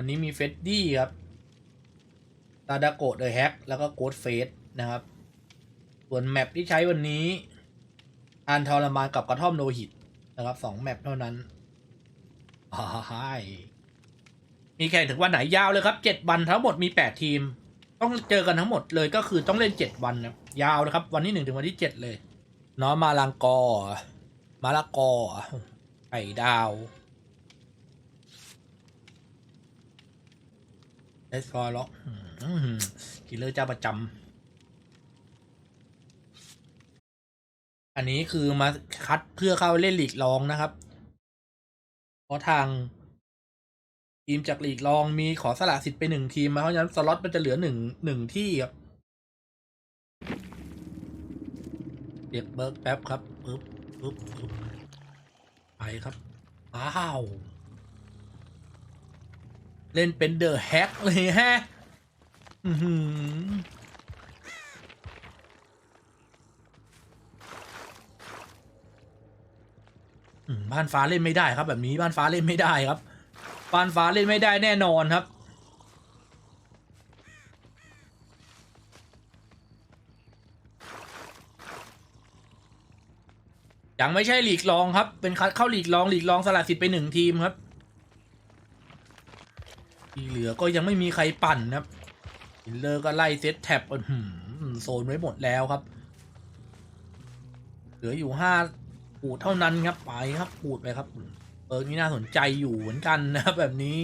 วันนี้มีเฟดดี้ครับ ตาดาโกะเดอะแฮกแล้วก็โกดเฟสนะครับ ส่วนแมปที่ใช้วันนี้อานทรมานกับกระท่อมโลหิตนะครับสองแมปเท่านั้นอ้ายมีแข่งถึงวันไหนยาวเลยครับเจ็ดวันทั้งหมดมีแปดทีม ต้องเจอกันทั้งหมดเลยก็คือต้องเล่นเจ็ดวันนะยาวนะครับ วันที่หนึ่งถึงวันที่เจ็ดเลยเนาะมาลังกอมาละกอไข่ดาว เอสกอร์ล็อกกินเลอร์เจ้าประจำอันนี้คือมาคัดเพื่อเข้าเล่นลีกรองนะครับ เพราะทาง ทีมจากลีกรองมีขอสละสิทธิ์ไปหนึ่งทีมมาเพราะฉะนั้นสล็อตมันจะเหลือหนึ่งหนึ่งที่ครับเรียกเบิร์กแป๊บครับปึ๊บปึ๊บปึ๊บไปครับอ้าว เล่นเป็นเดอะแฮกเลยฮะบ้านฟ้าเล่นไม่ได้ครับ แบบนี้บ้านฟ้าเล่นไม่ได้ครับ บ้านฟ้าเล่นไม่ได้แน่นอนครับยังไม่ใช่หลีกรองครับ เป็นคัดเข้าหลีกรองหลีกรองสละสิทธิ์ไปหนึ่งทีมครับ ที่เหลือก็ยังไม่มีใครปั่นครับฮิลเลอร์ก็ไล่เซตแท็บโซนไว้หมดแล้วครับ เหลืออยู่ห้าปูดเท่านั้นครับไปครับปูดไปครับเออนี่น่าสนใจอยู่เหมือนกันนะครับแบบนี้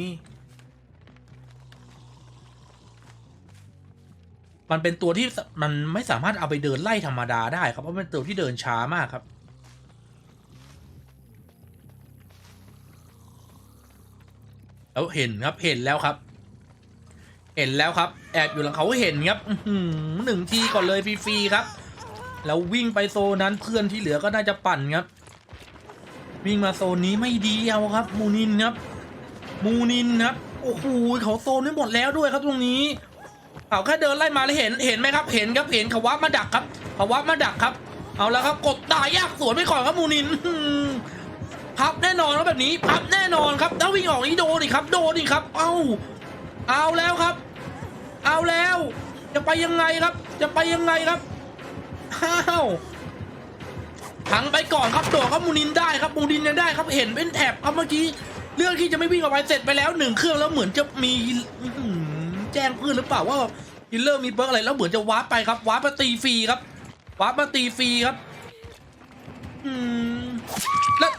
มันเป็นตัวที่มันไม่สามารถเอาไปเดินไล่ธรรมดาได้ครับเพราะเป็นตัวที่เดินช้ามากครับ แล้วเห็นครับเห็นแล้วครับ เห็นแล้วครับ แอบอยู่หลังเขาเห็นครับหนึ่งทีก่อนเลยฟรีๆครับ แล้ววิ่งไปโซนนั้นเพื่อนที่เหลือก็น่าจะปั่นครับ วิ่งมาโซนนี้ไม่ดีเอาครับ มูนินครับมูนินครับโอ้โหเขาโซนไว้หมดแล้วด้วยครับตรงนี้เขาแค่เดินไล่มาแล้วเห็นเห็นไหมครับเห็นครับเห็นเขาวับมาดักครับเขาวับมาดักครับ เอาแล้วครับกดตายยากสวนไปก่อนครับมูนินอ พับแน่นอนครับแบบนี้ พับแน่นอนครับถ้าวิ่งออกนี้โดนอีกครับโดนอีกครับ เอ้าเอาแล้วครับ เอาแล้ว จะไปยังไงครับ จะไปยังไงครับอ้าวพังไปก่อนครับโดดครับมูนินได้ครับมูนินยังได้ครับเห็นเป็นแถบครับเมื่อกี้เรื่องที่จะไม่วิ่งออกไปเสร็จไปแล้วหนึ่งเครื่องแล้วเหมือนจะมีแจ้งเพื่อนหรือเปล่าว่าฮิลเลอร์มีเบิร์กอะไรแล้วเหมือนจะวาร์ปไปครับวาร์ปมาตีฟรีครับวาร์ปมาตีฟรีครับ อืมแล้ว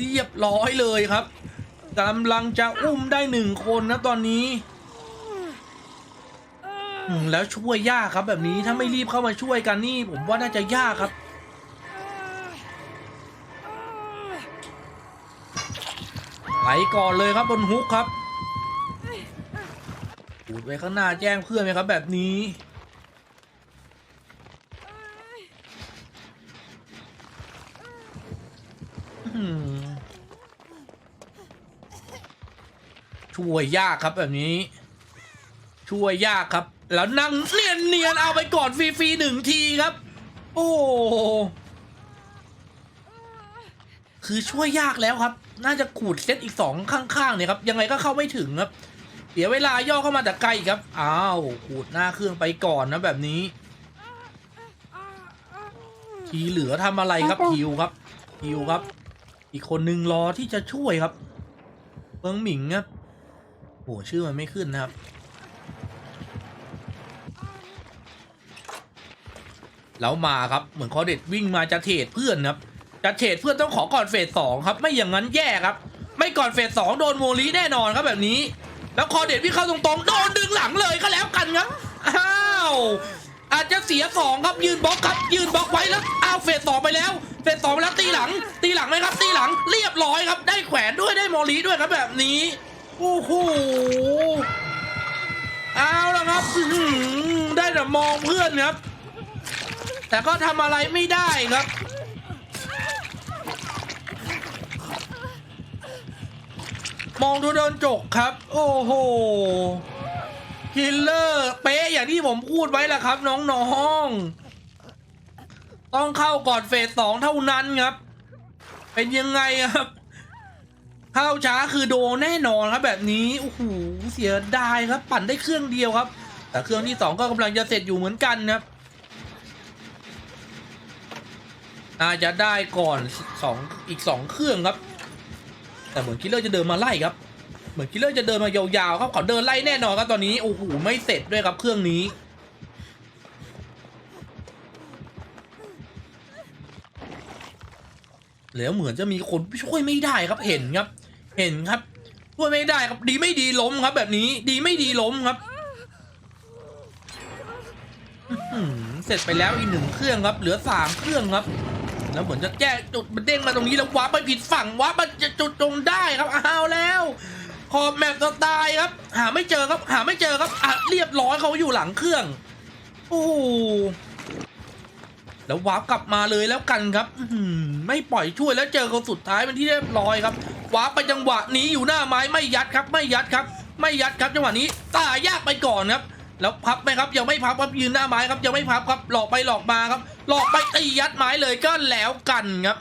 เรียบร้อยเลยครับกำลังจะอุ้มได้หนึ่งคนนะตอนนี้แล้วช่วยยากครับแบบนี้ถ้าไม่รีบเข้ามาช่วยกันนี่ ผมว่าน่าจะยากครับไหลก่อนเลยครับบนฮุกครับปูดไว้ข้างหน้าแจ้งเพื่อนไหมครับแบบนี้ อืม ช่วยยากครับแบบนี้ ช่วยยากครับ แล้วนั่งเนียนเนียนๆเอาไปก่อนฟรีๆหนึ่งทีครับ โอ้คือช่วยยากแล้วครับ น่าจะขูดเซตอีกสองข้างๆเนี่ยครับ ยังไงก็เข้าไม่ถึงครับเสียเวลาย่อเข้ามาแต่ไกลอีกครับ อ้าวขูดหน้าเครื่องไปก่อนนะแบบนี้ ทีเหลือทำอะไรครับฮิวครับฮิวครับ อีกคนนึงรอที่จะช่วยครับเฟิงหมิงครับ โอ้ชื่อมันไม่ขึ้นนะครับ แล้วมาครับเหมือนคอเด็ดวิ่งมาจะเทรดเพื่อนครับ จะเทรดเพื่อนต้องขอก่อนเฟสสองครับ ไม่อย่างนั้นแย่ครับ ไม่ก่อนเฟสสองโดนโมลีแน่นอนครับแบบนี้ แล้วคอเด็ดวิ่งเข้าตรงๆโดนดึงหลังเลยก็แล้วกันครับอ้าวอาจจะเสียสองครับยืนบล็อกครับ ยืนบล็อกไว้แล้วอ้าวเฟสสองไปแล้วเฟสสองไปแล้วตีหลัง ตีหลังไหมครับ ตีหลังเรียบร้อยครับ ได้แขวนด้วยได้โมลีด้วยครับแบบนี้ โอ้โหเอาละครับได้แต่มองเพื่อนครับ แต่ก็ทำอะไรไม่ได้ครับมองดูโดนจกครับ โอ้โหคิลเลอร์เป๊ะอย่างที่ผมพูดไว้แหละครับ น้องๆต้องเข้าก่อนเฟสสองเท่านั้นครับ เป็นยังไงครับ เข้าช้าคือโดนแน่นอนครับแบบนี้โอ้โหเสียดายครับปั่นได้เครื่องเดียวครับ แต่เครื่องที่สองก็กำลังจะเสร็จอยู่เหมือนกันนะครับน่าจะได้ก่อนสองอีกสองเครื่องครับ แต่เหมือนคิลเลอร์จะเดินมาไล่ครับ เหมือนคิลเลอร์จะเดินมายาวๆครับเขาเดินไล่แน่นอนครับตอนนี้โอ้โหไม่เสร็จด้วยครับเครื่องนี้แล้วเหมือนจะมีคนช่วยไม่ได้ครับเห็นครับ เห็นครับช่วยไม่ได้ครับดีไม่ดีล้มครับ แบบนี้ดีไม่ดีล้มครับเสร็จไปแล้วอีกหนึ่งเครื่องครับ เหลือสามเครื่องครับ แล้วเหมือนจะแก้จุดมันเด้งมาตรงนี้แล้ววับไปผิดฝั่งวับมันจะจุดตรงได้ครับอ้าวแล้วขอบแมปสไตล์ครับ หาไม่เจอครับ หาไม่เจอครับอะเรียบร้อยเขาอยู่หลังเครื่องโอ้แล้ววาร์ปกลับมาเลยแล้วกันครับอืไม่ปล่อยช่วยแล้วเจอคนสุดท้ายเป็นที่เรียบร้อยครับ วาไปจังหวะนี้อยู่หน้าไม้ไม่ยัดครับ ไม่ยัดครับ ไม่ยัดครับจังหวะนี้ตายยากไปก่อนครับ แล้วพับไหมครับยังไม่พับครับยืนหน้าไม้ครับยังไม่พับครับหลอกไปหลอกมาครับ หลอกไปตียัดไม้เลยก็แล้วกันครับ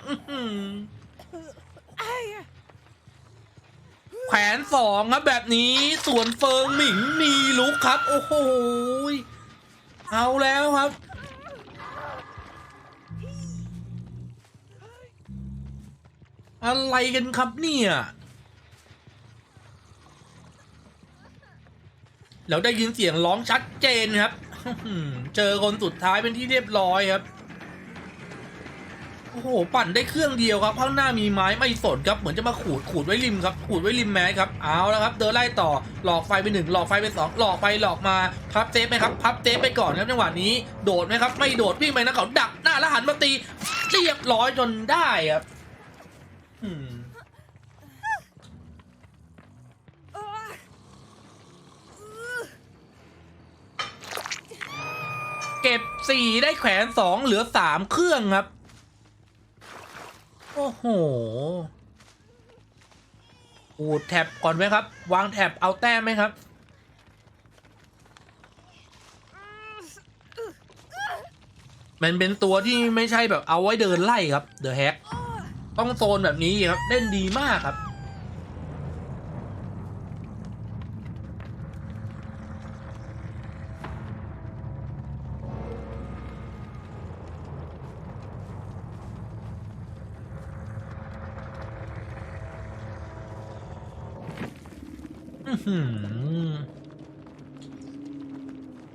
แขวนสองครับแบบนี้ส่วนเฟิงหมิงมีลุกครับ โอ้โหเอาแล้วครับ อะไรกันครับเนี่ยแล้วได้ยินเสียงร้องชัดเจนครับ เจอคนสุดท้ายเป็นที่เรียบร้อยครับ โอ้โห ปั่นได้เครื่องเดียวครับ ข้างหน้ามีไม้ไม่สนครับ เหมือนจะมาขูดขูดไว้ริมครับ ขูดไว้ริมแม้ครับ เอาแล้วครับ เดินไล่ต่อ หลอกไฟไปหนึ่งหลอกไฟไปสองหลอกไปหลอกมา พับเซฟไหมครับ พับเซฟไปก่อนครับจังหวะนี้ โดดไหมครับ ไม่โดดวิ่งไปนะเขาดักหน้าแล้วหันมาตี เรียบร้อยจนได้ครับ อืมเก็บสี่ได้แขวนสองเหลือสามเครื่องครับ โอ้โหอูดแท็บก่อนไหมครับ วางแท็บเอาแต้มไหมครับ มันเป็นตัวที่ไม่ใช่แบบเอาไว้เดินไล่ครับเดอะแฮก ต้องโซนแบบนี้ครับเล่นดีมากครับอื้อหือ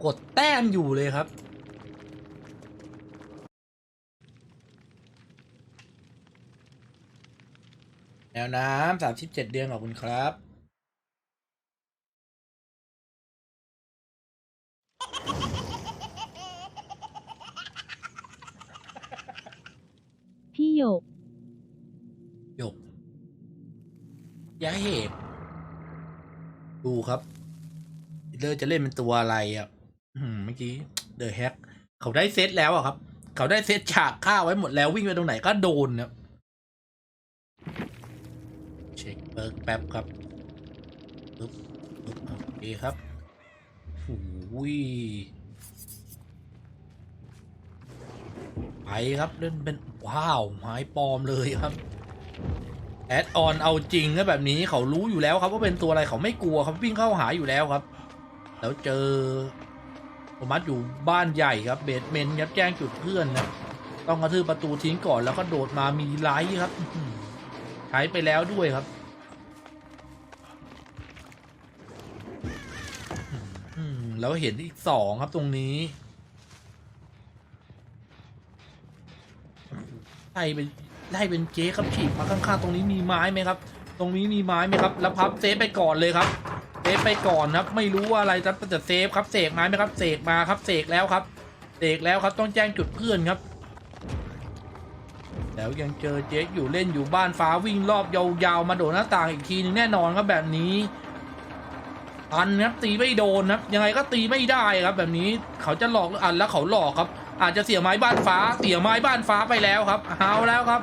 กดแต้มอยู่เลยครับ แนวน้ำสามสิบเจ็ดเดือนขอบคุณครับ พี่หยก หยกยาเหบดูครับเลอร์จะเล่นเป็นตัวอะไรอะอื้อหือเมื่อกี้เดอะแฮกเขาได้เซตแล้วอะครับ เขาได้เซตฉากฆ่าไว้หมดแล้ววิ่งไปตรงไหนก็โดนครับ เช็คเบิร์กแป๊บครับปึ๊บปึ๊บโอเคครับโอ้ยไปครับเล่นเป็นว้าวไม้ปลอมเลยครับแอดออนเอาจริงนะแบบนี้เขารู้อยู่แล้วครับว่าเป็นตัวอะไรเขาไม่กลัวครับวิ่งเข้าหาอยู่แล้วครับ แล้วเจอโทมัสอยู่บ้านใหญ่ครับเบสเมนต์ครับแจ้งจุดเพื่อนนะต้องกระทืบประตูทิ้งก่อนแล้วก็โดดมามีไลท์ครับหือใช้ไปแล้วด้วยครับ แล้วเห็นอีกสองครับตรงนี้ไล่เป็นไล่เป็นเจ๊ครับฉีกมาข้างๆตรงนี้มีไม้ไหมครับ ตรงนี้มีไม้ไหมครับ แล้วพับเซฟไปก่อนเลยครับเซฟไปก่อนครับ ไม่รู้ว่าอะไรจะจะเซฟครับเสกไม้ไหมครับเสกมาครับเสกแล้วครับเสกแล้วครับต้องแจ้งจุดเพื่อนครับ แล้วยังเจอเจ๊อยู่เล่นอยู่บ้านฟ้าวิ่งรอบยาวๆมาโดดหน้าต่างอีกทีหนึงแน่นอนครับแบบนี้ อันครับตีไม่โดนครับยังไงก็ตีไม่ได้ครับ แบบนี้เขาจะหลอกอันแล้วเขาหลอกครับ อาจจะเสียไม้บ้านฟ้า เสียไม้บ้านฟ้าไปแล้วครับเอาแล้วครับ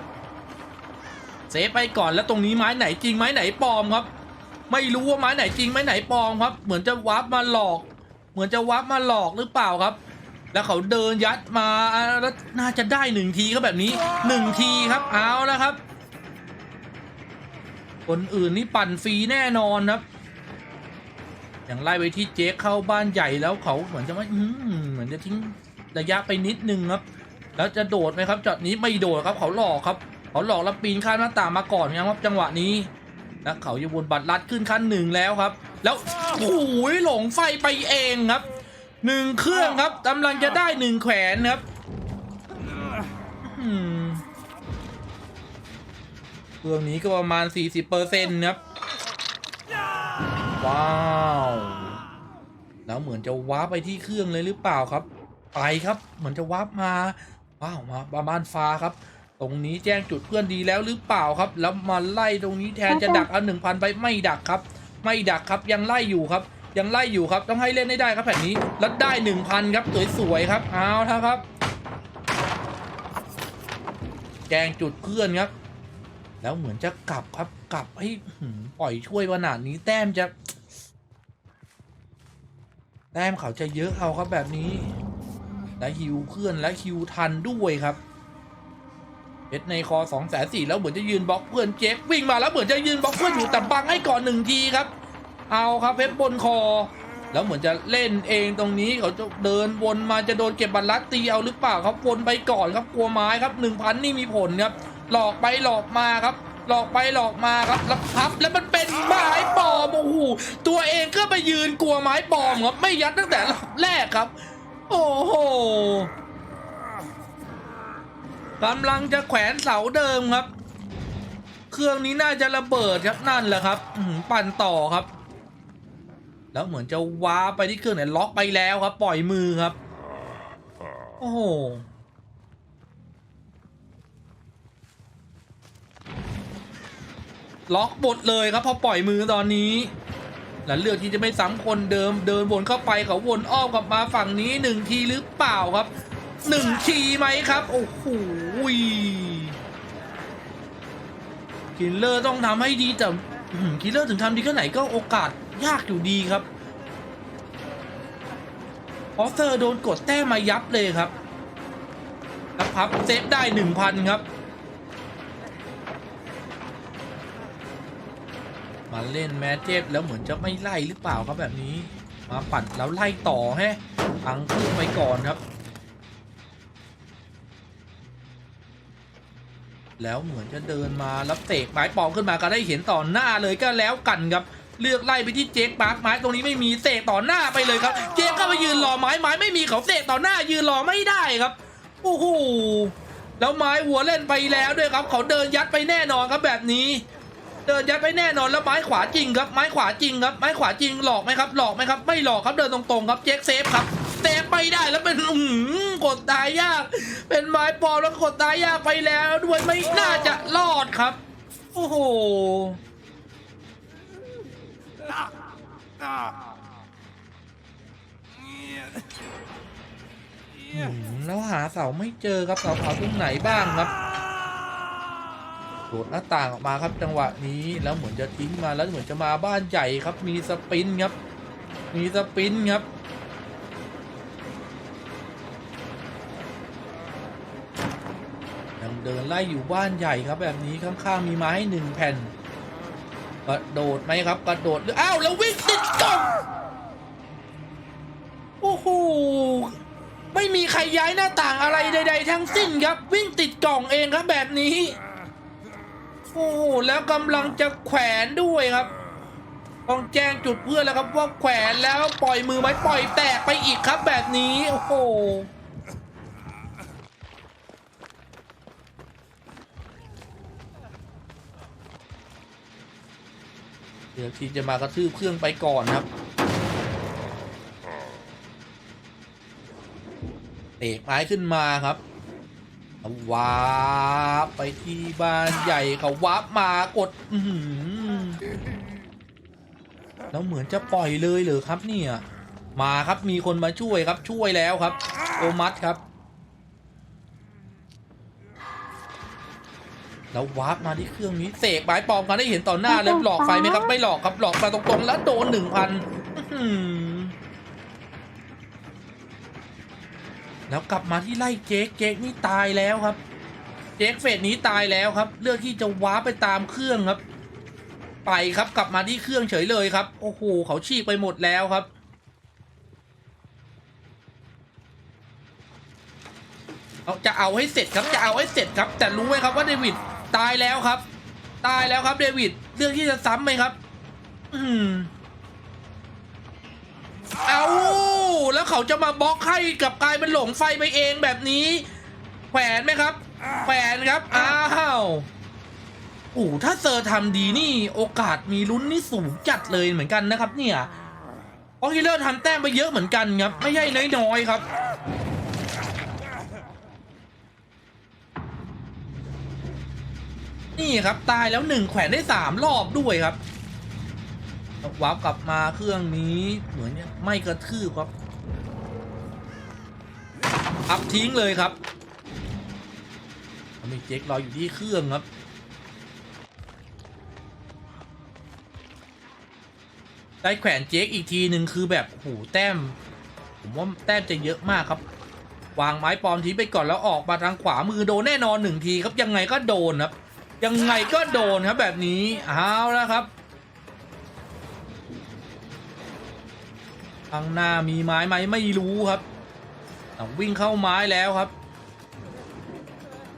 เซฟไปก่อนแล้วตรงนี้ไม้ไหนจริงไม้ไหนปลอมครับ ไม่รู้ว่าไม้ไหนจริงไม้ไหนปลอมครับ เหมือนจะวับมาหลอก เหมือนจะวับมาหลอกหรือเปล่าครับ แล้วเขาเดินยัดมาอ่าแล้วน่าจะได้หนึ่งทีครับแบบนี้หนึ่งทีครับเอาแล้วครับ คนอื่นนี่ปั่นฟรีแน่นอนครับ อย่างไล่ไปที่เจ๊เข้าบ้านใหญ่แล้วเขาเหมือนจะว่อื้อหือเหมือนจะทิ้งระยะไปนิดนึงครับ แล้วจะโดดไหมครับจอดนี้ไม่โดดครับเขาหลอกครับ เขาหลอกแล้วปีนข้ามหน้าต่างมาก่อนนะครับจังหวะนี้แล้วเขาอยู่บนบัตรลัดขึ้นขั้นหนึ่งแล้วครับ แล้วโอ้โหลงไฟไปเองครับหนึ่งเครื่องครับกำลังจะได้หนึ่งแขวนครับเครื่องนี้ก็ประมาณ 40%ครับ ว้าว แล้วเหมือนจะวาร์ปไปที่เครื่องเลยหรือเปล่าครับ ไปครับ เหมือนจะวาร์ปมา ว้าว มาบาบ้านฟ้าครับ ตรงนี้แจ้งจุดเพื่อนดีแล้วหรือเปล่าครับ แล้วมาไล่ตรงนี้แทนจะดักเอาหนึ่งพันไปไม่ดักครับ ไม่ดักครับยังไล่อยู่ครับ ยังไล่อยู่ครับต้องให้เล่นให้ได้ครับแผ่นนี้ แล้วได้หนึ่งพันครับสวยๆครับ เอาท่าครับ แจ้งจุดเพื่อนครับแล้วเหมือนจะกลับครับกลับให้หืมปล่อยช่วยขนาดนี้แต้มจะ แต้มเขาจะเยอะเอาครับแบบนี้ และฮิวเพื่อนและฮิวทันด้วยครับเพชรในคอสองแสนสี่แล้วเหมือนจะยืนบล็อกเพื่อนเจ๊กวิ่งมาแล้วเหมือนจะยืนบล็อกเพื่อนอยู่แต่บังให้ก่อนหนึ่งทีครับ เอาครับเพชรบนคอ แล้วเหมือนจะเล่นเองตรงนี้เขาจะเดินวนมาจะโดนเก็บบัตรลัดตีเอาหรือเปล่าครับวนไปก่อนครับกลัวไม้ครับหนึ่งพันนี่มีผลครับ หลอกไปหลอกมาครับ หลอกไปหลอกมาครับแล้วพับแล้วมันเป็นไม้ปลอมโอ้โหตัวเองก็ไปยืนกลัวไม้ปลอมครับไม่ยัดตั้งแต่รอบแรกครับ โอ้โหกำลังจะแขวนเสาเดิมครับ เครื่องนี้น่าจะระเบิดครับนั่นแหละครับปั่นต่อครับ แล้วเหมือนจะว้าไปที่เครื่องเนี่ยล็อกไปแล้วครับ ปล่อยมือครับ โอ้โห ล็อกบทเลยครับพอปล่อยมือตอนนี้แล้วเลือกที่จะไม่ซ้ำคนเดิมเดินวนเข้าไปเขาวนอ้อมกลับมาฝั่งนี้หนึ่งทีหรือเปล่าครับหนึ่งทีไหมครับโอ้โหคิลเลอร์ต้องทำให้ดีแต่คิลเลอร์ถึงทำดีแค่ไหนก็โอกาสยากอยู่ดีครับออสเตอร์โดนกดแต้มมายับเลยครับแล้วพับเซฟได้หนึ่งพันครับ มาเล่นแมจเจฟแล้วเหมือนจะไม่ไล่หรือเปล่าครับแบบนี้ มาปัดแล้วไล่ต่อฮะพังขึ้นไปก่อนครับ แล้วเหมือนจะเดินมาแล้วเตะไม้ปอมขึ้นมาก็ได้เห็นต่อหน้าเลยก็แล้วกันครับเลือกไล่ไปที่เจ๊ปาร์คไม้ตรงนี้ไม่มีเตะต่อหน้าไปเลยครับ เจ๊กก็ไปยืนรอไม้ไม้ไม่มีเขาเตะต่อหน้ายืนรอไม่ได้ครับโอ้โหแล้วไม้หัวเล่นไปแล้วด้วยครับ เขาเดินยัดไปแน่นอนครับแบบนี้ เดินยัดไปแน่นอนแล้วไม้ขวาจริงครับไม้ขวาจริงครับไม้ขวาจริงหลอกไหมครับหลอกไหมครับไม่หลอกครับเดินตรงๆครับเจ๊กเซฟครับเซฟไปได้แล้วเป็นอื้อหือกดตายยาก เป็นไม้ปลอมแล้วกดตายยากไปแล้ว ด้วยไม่น่าจะรอดครับ โอ้โหอืมแล้วหาเสาไม่เจอครับเสาเสาตรงไหนบ้างครับ โดดหน้าต่างออกมาครับจังหวะนี้แล้วเหมือนจะทิ้งมาแล้วเหมือนจะมาบ้านใหญ่ครับ มีสปรินต์ครับ มีสปรินต์ครับยังเดินไล่อยู่บ้านใหญ่ครับแบบนี้ข้างๆมีไม้ให้หนึ่งแผ่นกระโดดไหมครับกระโดดหรืออ้าวแล้ววิ่งติดกล่องโอ้โหไม่มีใครย้ายหน้าต่างอะไรใด ๆ ทั้งสิ้นครับ วิ่งติดกล่องเองครับแบบนี้ โอ้โหแล้วกำลังจะแขวนด้วยครับ ต้องแจ้งจุดเพื่อนแล้วครับว่าแขวนแล้วปล่อยมือไหมปล่อยแตกไปอีกครับแบบนี้โอ้โหเดี๋ยวทีจะมากระทืบเครื่องไปก่อนครับเตะไม้ขึ้นมาครับ วาร์ปไปที่บ้านใหญ่เขาวาร์ปมากดอืแล้วเหมือนจะปล่อยเลยเหรอครับเนี่ย มาครับมีคนมาช่วยครับช่วยแล้วครับ โอมัสครับ แล้ววาร์ปมาที่เครื่องนี้เสกไม้ปลอมกันได้เห็นต่อหน้าเลยหลอกไฟไหมครับไม่หลอกครับหลอกมาตรงๆแล้วโดนหนึ่งพัน แล้วกลับมาที่ไล่เจ๊กเจ๊กนี่ตายแล้วครับ เจ๊กเฟสนี้ตายแล้วครับ เลือกที่จะว้าไปตามเครื่องครับ ไปครับกลับมาที่เครื่องเฉยเลยครับ โอ้โหเขาฉีกไปหมดแล้วครับเอาจะเอาให้เสร็จครับจะเอาให้เสร็จครับ แต่รู้ไหมครับว่าเดวิดตายแล้วครับ ตายแล้วครับเดวิดเรื่องที่จะซ้ำไหมครับ อืมเอา แล้วเขาจะมาบล็อกให้กลับกลายเป็นหลงไฟไปเองแบบนี้แขวนไหมครับแขวนครับอ้าวโอ้ถ้าเซอร์ทำดีนี่โอกาสมีลุ้นนี่สูงจัดเลยเหมือนกันนะครับ เนี่ยเพราะฮิลเลอร์ทำแต้มไปเยอะเหมือนกันครับไม่ใช่น้อยๆครับนี่ครับตายแล้วหนึ่งแขวนได้สามรอบด้วยครับวาร์ปกลับมาเครื่องนี้เหมือนจะไม่กระทืบครับ อัพทิ้งเลยครับมีเจ๊กรออยู่ที่เครื่องครับได้แขวนเจ๊กอีกทีหนึ่งคือแบบโหแต้ม ผมว่าแต้มจะเยอะมากครับ วางไม้ปลอมทิ้งไปก่อนแล้วออกมาทางขวามือโดนแน่นอนหนึ่งทีครับยังไงก็โดนครับ ยังไงก็โดนครับแบบนี้เอาแล้วครับข้างหน้ามีไม้ไหมไม่รู้ครับ วิ่งเข้าไม้แล้วครับ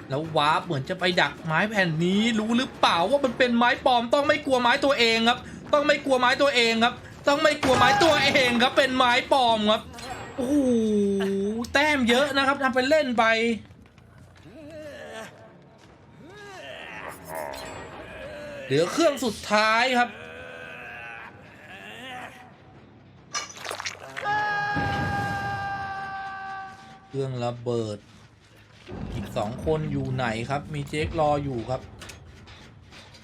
แล้ววาร์ปเหมือนจะไปดักไม้แผ่นนี้รู้หรือเปล่าว่ามันเป็นไม้ปลอมต้องไม่กลัวไม้ตัวเองครับ ต้องไม่กลัวไม้ตัวเองครับ ต้องไม่กลัวไม้ตัวเองครับ เป็นไม้ปลอมครับโอ้โหแต้มเยอะนะครับทำเป็นเล่นไปเหลือเครื่องสุดท้ายครับ เครื่องระเบิด อีกสองคนอยู่ไหนครับ มีเจ๊กรออยู่ครับ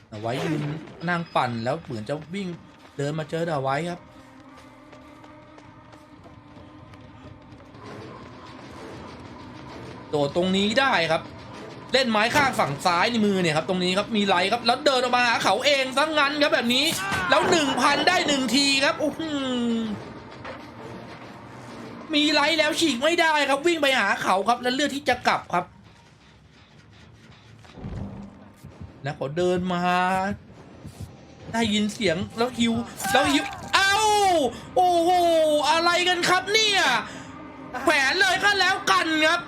เอาไว้ยืนนั่งปั่นแล้วเหมือนจะวิ่งเดินมาเจอดาไว้ครับโดดตรงนี้ได้ครับ เล่นไม้ข้างฝั่งซ้ายในมือเนี่ยครับตรงนี้ครับมีไหลครับแล้วเดินออกมาหาเขาเองซะงั้นครับแบบนี้ แล้วหนึ่งพันได้หนึ่งทีครับโอ้โห มีไลท์แล้วฉีกไม่ได้ครับวิ่งไปหาเขาครับแล้วเลือกที่จะกลับครับ แล้วเขาเดินมา ได้ยินเสียงแล้วฮิวแล้วฮิวเอ้าโอ้โหอะไรกันครับเนี่ยแขวนเลยก็แล้วกันครับ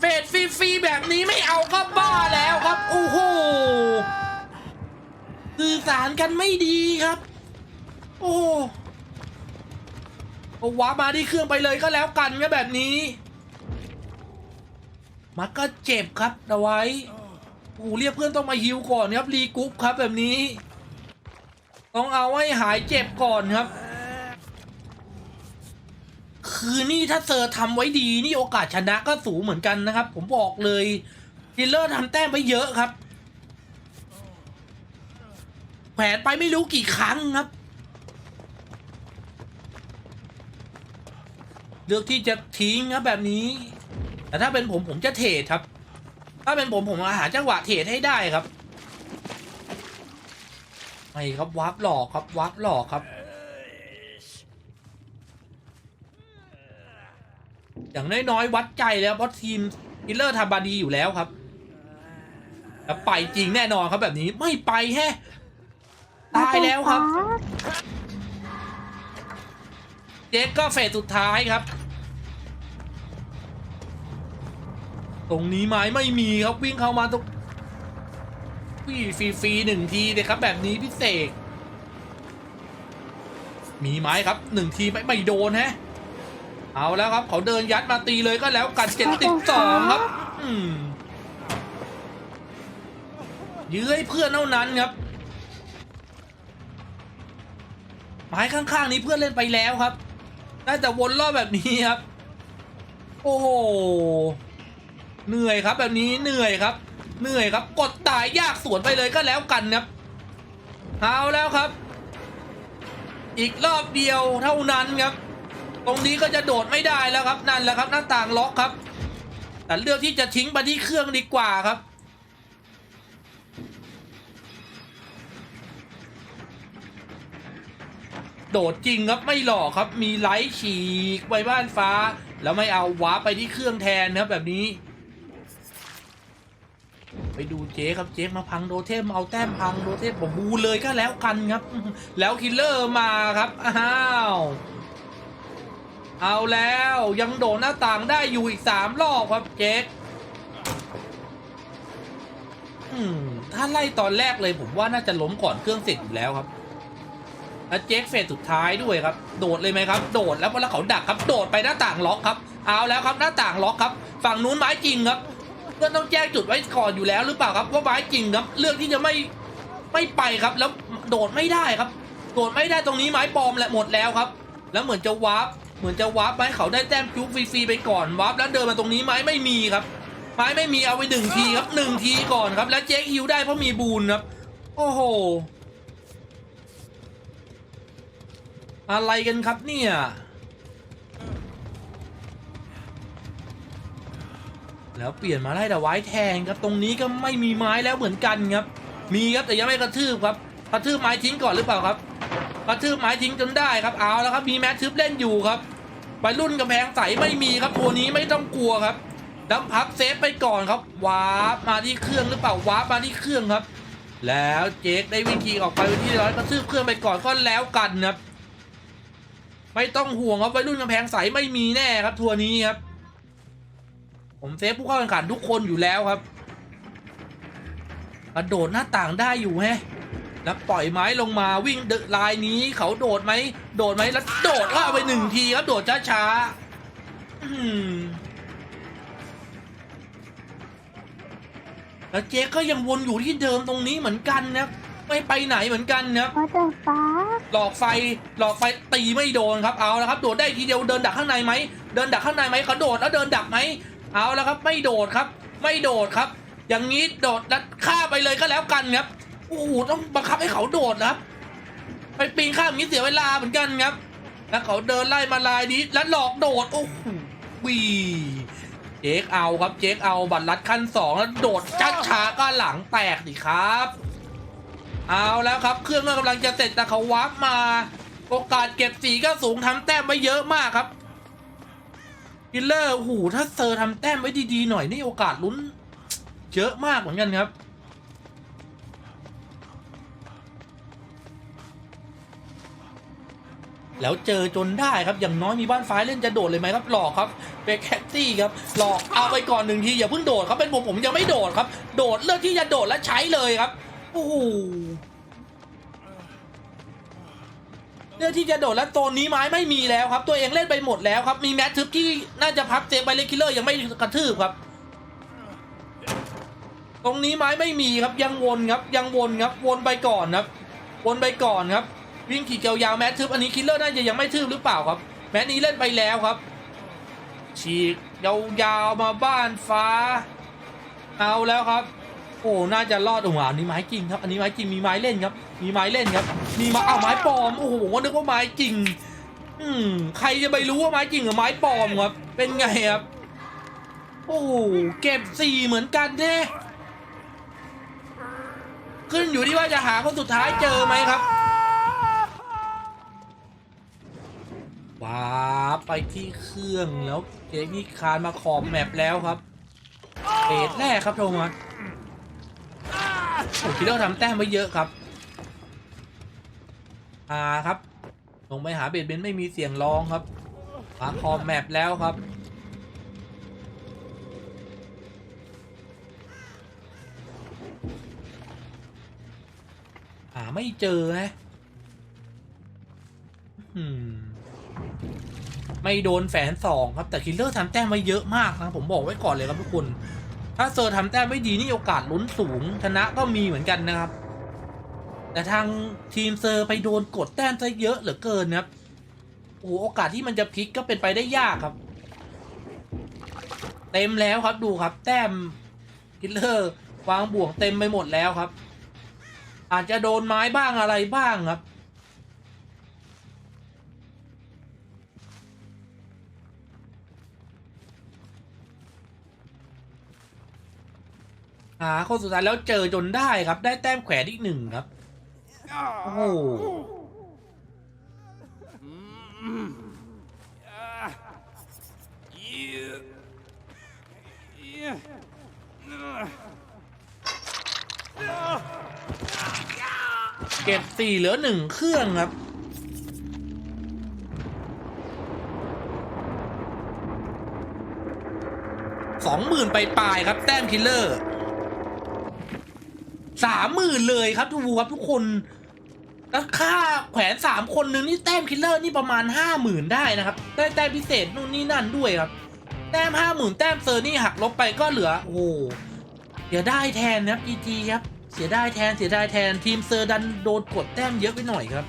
เฟดฟรีๆแบบนี้ไม่เอาก็บ้าแล้วครับโอ้โหสื่อสารกันไม่ดีครับ โอ้ เอาวามาที่เครื่องไปเลยก็แล้วกันครับแบบนี้ มันก็เจ็บครับเอาไว้โอ้เรียกเพื่อนต้องมาฮิวก่อนครับรีกรุ๊ปครับแบบนี้ ต้องเอาให้หายเจ็บก่อนครับ คือนี่ถ้าเซอร์ทำไว้ดีนี่โอกาสชนะก็สูงเหมือนกันนะครับ ผมบอกเลยฮิลเลอร์ทำแต้มไปเยอะครับแขวนไปไม่รู้กี่ครั้งครับ เลือกที่จะทิ้งครับแบบนี้ แต่ถ้าเป็นผมผมจะเทรดครับ ถ้าเป็นผมผมหาจังหวะเทรดให้ได้ครับไม่ครับวับหลอกครับวับหลอกครับ อย่างน้อยๆวัดใจแล้วเพราะทีมฮิลเลอร์ทำบาดีอยู่แล้วครับแล้วไปจริงแน่นอนครับแบบนี้ไม่ไปแฮะตายแล้วครับ จ๊กก็เฟสสุดท้ายครับ ตรงนี้ไม้ไม่มีครับวิ่งเข้ามาตรงวิ่งฟรีๆหนึ่งทีเลยครับ แบบนี้พิเศษ มีไม้ครับหนึ่งทีไม่ไม่โดนแฮะเอาแล้วครับเขาเดินยัดมาตีเลยก็แล้วกันเจ็ดติดสองครับ อืมยื้อให้เพื่อนเท่านั้นครับไม้ข้างๆนี้เพื่อนเล่นไปแล้วครับ ได้แต่วนรอบแบบนี้ครับ โอ้โห เหนื่อยครับแบบนี้เหนื่อยครับ เหนื่อยครับ กดตายยากสวนไปเลยก็แล้วกันครับ เอาแล้วครับ อีกรอบเดียวเท่านั้นครับ ตรงนี้ก็จะโดดไม่ได้แล้วครับนั่นแหละครับหน้าต่างล็อกครับ แต่เลือกที่จะทิ้งไปที่เครื่องดีกว่าครับ โดดจริงครับไม่หลอกครับมีไลท์ฉีกไปบ้านฟ้า แล้วไม่เอาวาร์ปไปที่เครื่องแทนนะครับแบบนี้ ไปดูเจ๊ครับเจ๊มาพังโดเทมเอาแต้มพังโดเทมผมบูเลยก็แล้วกันครับ แล้วคิลเลอร์มาครับอ้าวเอาแล้วยังโดดหน้าต่างได้อยู่อีกสามรอบครับเจ๊ถ้าไล่ตอนแรกเลยผมว่าน่าจะล้มก่อนเครื่องเสร็จอยู่แล้วครับ แล้วเจ๊กเฟสสุดท้ายด้วยครับ โดดเลยไหมครับ โดดแล้วพอแล้วเขาดักครับ โดดไปหน้าต่างล็อกครับ เอาแล้วครับหน้าต่างล็อกครับ ฝั่งนู้นไม้จริงครับ ก็ต้องแจ้งจุดไว้ก่อนอยู่แล้วหรือเปล่าครับว่าไม้จริงครับเลือกที่จะไม่ไม่ไปครับ แล้วโดดไม่ได้ครับ โดดไม่ได้ตรงนี้ไม้ปลอมแหละหมดแล้วครับ แล้วเหมือนจะวาร์ป เหมือนจะวาร์ปไม้เขาได้แต้มจุกฟรีๆไปก่อนวาร์ปแล้วเดินมาตรงนี้ไม้ไม่มีครับ ไม้ไม่มีเอาไปหนึ่งทีครับหนึ่งทีก่อนครับ แล้วเจ๊กฮิวได้เพราะมีบูนครับ โอ้โห อะไรกันครับเนี่ยแล้วเปลี่ยนมาไล่แต่ไว้แทนครับตรงนี้ก็ไม่มีไม้แล้วเหมือนกันครับ มีครับแต่ยังไม่กระทืบครับกระทืบไม้ทิ้งก่อนหรือเปล่าครับกระทืบไม้ทิ้งจนได้ครับเอาแล้วครับมีแมททึบเล่นอยู่ครับไปรุ่นกำแพงใสไม่มีครับตัวนี้ไม่ต้องกลัวครับดับพับเซฟไปก่อนครับวาร์ปมาที่เครื่องหรือเปล่าวาร์ปมาที่เครื่องครับ แล้วเจคได้วิ่งขี่ออกไปที่ร้อยกระทืบเครื่องไปก่อนก็แล้วกันครับ ไม่ต้องห่วงครับวัยรุ่นกำแพงใสไม่มีแน่ครับทัวร์นี้ครับ ผมเซฟผู้เข้าแข่งขันทุกคนอยู่แล้วครับกระโดดหน้าต่างได้อยู่แฮะแล้วปล่อยไม้ลงมาวิ่งเดอะลายนี้เขาโดดไหมโดดไหมแล้วโดดก็เอาไปหนึ่งทีครับโดดช้าๆอืมแล้วเจ๊ก็ยังวนอยู่ที่เดิมตรงนี้เหมือนกันนะไม่ไปไหนเหมือนกันนะครับ What the fuck หลอกไฟหลอกไฟตีไม่โดนครับเอาแล้วครับโดดได้ทีเดียวเดินดักข้างในไหมเดินดักข้างในไหมเขาโดดแล้วเดินดักไหมเอาแล้วครับไม่โดดครับ ไม่โดดครับ อย่างนี้โดดแล้วฆ่าไปเลยก็แล้วกันครับโอ้โหต้องบังคับให้เขาโดดนะครับ ไปปีนข้ามอย่างนี้เสียเวลาเหมือนกันครับ แล้วเขาเดินไล่มาลายนี้แล้วหลอกโดดโอ้โหวีเจ๊กเอาครับเจ๊กเอาบัตรลัดขั้นสองแล้วโดดช้าช้าก็หลังแตกดิครับ เอาแล้วครับเครื่องก็กำลังจะเสร็จแต่เขาวาร์ปมา โอกาสเก็บสีก็สูงทำแต้มไว้เยอะมากครับกิลเลอร์โอ้โหถ้าเซอร์ทำแต้มไว้ดีๆหน่อยนี่โอกาสลุ้น เยอะมากเหมือนกันครับแล้วเจอจนได้ครับอย่างน้อยมีบ้านฟ้าเล่นจะโดดเลยไหมครับหลอกครับเบคแคตตี้ครับหลอกเอาไปก่อนหนึ่งทีอย่าเพิ่งโดดครับเป็นผมผมยังไม่โดดครับ โดดเลือกที่จะโดดแล้วใช้เลยครับ โอ้โหเลือกที่จะโดดแล้วโซนนี้ไม้ไม่มีแล้วครับ ตัวเองเล่นไปหมดแล้วครับ มีแมททึบที่น่าจะพับเซฟไปเลคิลเลอร์ยังไม่กระทืบครับ ตรงนี้ไม้ไม่มีครับยังวนครับยังวนครับวนไปก่อนครับ วนไปก่อนครับ วิ่งขี่เกียวยาวแมททึบอันนี้คิลเลอร์น่าจะยังไม่ทึบหรือเปล่าครับ แมทนี้เล่นไปแล้วครับ ฉีกยาวๆมาบ้านฟ้า เอาแล้วครับ โอ้น่าจะรอดโอ้โหอันนี้ไม้จริงครับ อันนี้ไม้จริงมีไม้เล่นครับ มีไม้เล่นครับ มีไม้อ้าวไม้ปลอม โอ้โหนึกว่าไม้จริงอืม ใครจะไปรู้ว่าไม้จริงหรือไม้ปลอมครับ เป็นไงครับ โอ้โหเก็บสี่เหมือนกันแน่ขึ้นอยู่ที่ว่าจะหาคนสุดท้ายเจอไหมครับว้าไปที่เครื่องแล้วเจมี่คานมาขอบแมปแล้วครับเฟสแรกครับโทมัส คิดว่าทำแต้มไว้เยอะครับอาครับลงไปหาเบดเบนไม่มีเสียงร้องครับมาขอบแมปแล้วครับหาไม่เจอนะอืมไม่โดนแฝนสองครับแต่คิลเลอร์ทำแต้มไว้เยอะมากนะผมบอกไว้ก่อนเลยครับทุกคน ถ้าเซอร์ทำแต้มไม่ดีนี่โอกาสลุ้นสูงชนะก็มีเหมือนกันนะครับ แต่ทางทีมเซอร์ไปโดนกดแต้มซะเยอะเหลือเกินนะครับโอ้โอกาสที่มันจะพลิกก็เป็นไปได้ยากครับ เต็มแล้วครับดูครับ แต้มคิลเลอร์วางบ่วงเต็มไปหมดแล้วครับ อาจจะโดนไม้บ้างอะไรบ้างครับ หาคนสุดท้ายแล้วเจอจนได้ครับ ได้แต้มแขวนอีกหนึ่งครับ โอ้โหเก็บสี่เหลือหนึ่งเครื่องครับสองหมื่นไปปลายครับ แต้มคิลเลอร์ สามหมื่นเลยครับทูบูครับทุกคนแล้วค่าแขวนสามคนนึงนี่แต้มคิลเลอร์นี่ประมาณห้าหมื่นได้นะครับได้แต้มพิเศษนู่นนี่นั่นด้วยครับ แต้มห้าหมื่นแต้มเซอร์นี่หักลบไปก็เหลือ โอ้เสียได้แทนนะครับ GG ครับเสียได้แทนเสียได้แทนทีมเซอร์ดันโดนกดแต้มเยอะไปหน่อยครับ